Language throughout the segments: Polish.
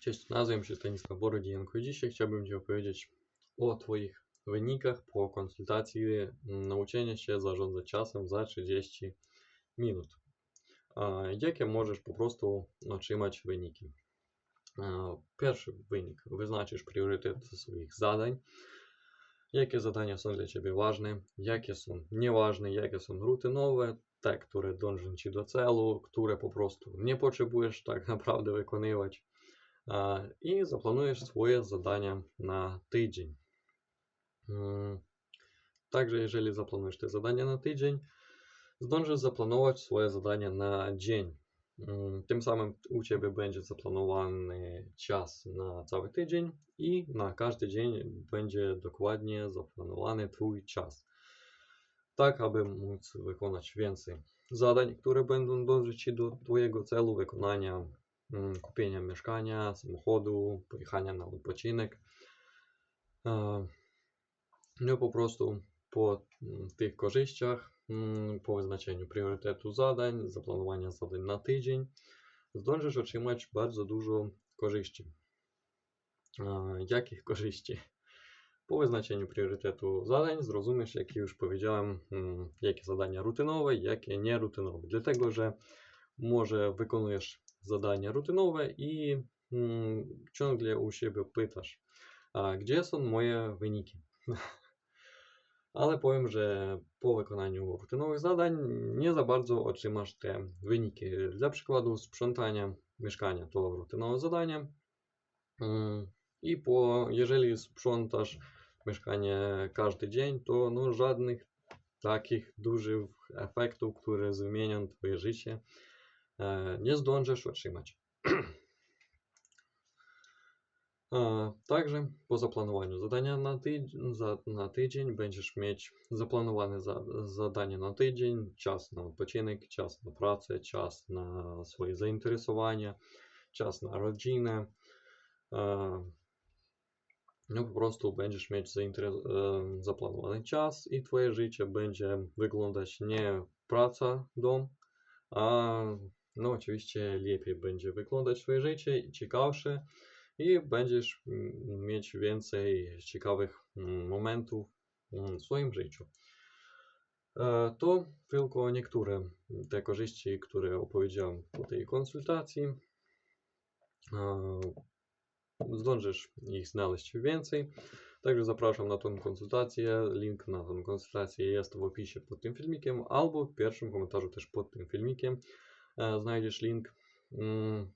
Cześć, nazywam się Stanisław Borodzienko i dzisiaj chciałbym Ci opowiedzieć o Twoich wynikach po konsultacji mm, nauczenia się zarządzać czasem za 30 minut. Jakie możesz po prostu otrzymać wyniki? Pierwszy wynik. Wyznaczysz priorytet swoich zadań. Jakie zadania są dla Ciebie ważne, jakie są nieważne, jakie są rutynowe, te, które dążą Ci do celu, które po prostu nie potrzebujesz tak naprawdę wykonywać i zaplanujesz swoje zadania na tydzień. Mm, Także jeżeli zaplanujesz te zadania na tydzień, zdążysz zaplanować swoje zadania na dzień. Mm, Tym samym u Ciebie będzie zaplanowany czas na cały tydzień i na każdy dzień będzie dokładnie zaplanowany Twój czas. Tak, aby móc wykonać więcej zadań, które będą dążyć do Twojego celu wykonania kupienia mieszkania, samochodu, pojechania na odpoczynek. No po prostu po mm, tych korzyściach, mm, po wyznaczeniu priorytetu zadań, zaplanowania zadań na tydzień, zdążysz otrzymać bardzo dużo korzyści. Jakich korzyści? Po wyznaczeniu priorytetu zadań zrozumiesz, jak już powiedziałem, mm, jakie zadania rutynowe, jakie nierutynowe. Dlatego, że może wykonujesz rutynowe i mm, ciągle u siebie pytasz, a gdzie są moje wyniki? Ale powiem, że po wykonaniu rutynowych zadań nie za bardzo otrzymasz te wyniki. Dla przykładu sprzątania mieszkania to rutynowe zadanie. Mm, I po, jeżeli sprzątasz mieszkanie każdy dzień, to no, żadnych takich dużych efektów, które zmienią Twoje życie, nie zdążysz otrzymać. E, Także po zaplanowaniu zadania na, tydzień, za, na tydzień będziesz mieć zaplanowane za, zadanie na tydzień, czas na odpoczynek, czas na pracę, czas na swoje zainteresowania, czas na rodzinę. E, No po prostu będziesz mieć e, zaplanowany czas i Twoje życie będzie wyglądać nie praca, dom, a no oczywiście lepiej będzie wyglądać Twoje życie ciekawsze i będziesz mm, mieć więcej ciekawych mm, momentów mm, w swoim życiu. E, To tylko niektóre te korzyści, które opowiedziałem po tej konsultacji. E, Zdążysz ich znaleźć więcej. Także zapraszam na tą konsultację. Link na tą konsultację jest w opisie pod tym filmikiem albo w pierwszym komentarzu też pod tym filmikiem. E, Znajdziesz link. Mm,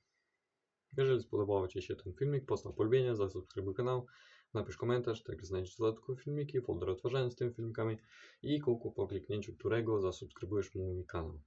jeżeli spodobał Ci się ten filmik, postaw polubienie, zasubskrybuj kanał, napisz komentarz, także znajdziesz dodatkowe filmiki, folder odtwarzania z tymi filmikami i kółko po kliknięciu którego zasubskrybujesz mój kanał.